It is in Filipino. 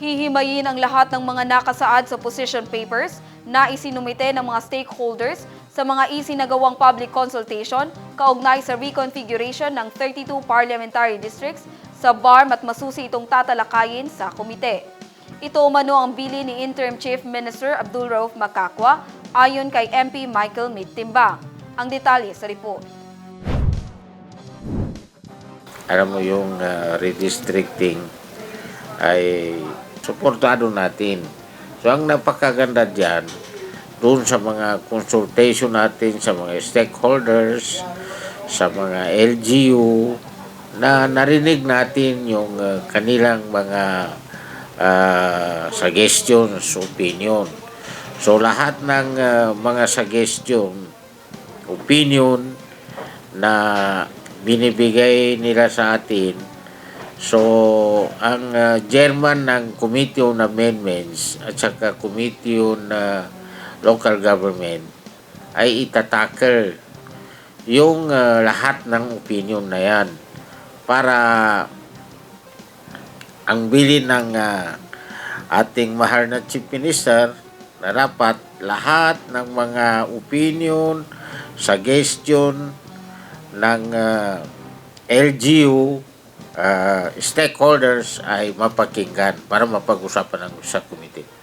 Hihimayin ang lahat ng mga nakasaad sa position papers na isinumite ng mga stakeholders sa mga isinagawang public consultation kaugnay sa reconfiguration ng 32 parliamentary districts sa BARM at masusi itong tatalakayin sa komite. Ito umano ang bili ni Interim Chief Minister Abdul Rauf Makakwa ayon kay MP Michael Mittimbang. Ang detalye sa report. alam mo yung uh, redistricting ay suportado natin. So ang napakaganda dyan, doon sa mga consultation natin sa mga stakeholders, sa mga LGU, na narinig natin yung uh, kanilang mga uh, suggestions, opinion. So lahat ng uh, mga suggestion, opinion na binibigay nila sa atin. So, ang uh, chairman ng Committee on Amendments at saka Committee on uh, Local Government ay itatackle yung uh, lahat ng opinion na yan para ang bili ng uh, ating mahal na Chief Minister na dapat lahat ng mga opinion, suggestion ng uh, LGU uh, stakeholders ay mapakinggan para mapag-usapan ng sa committee.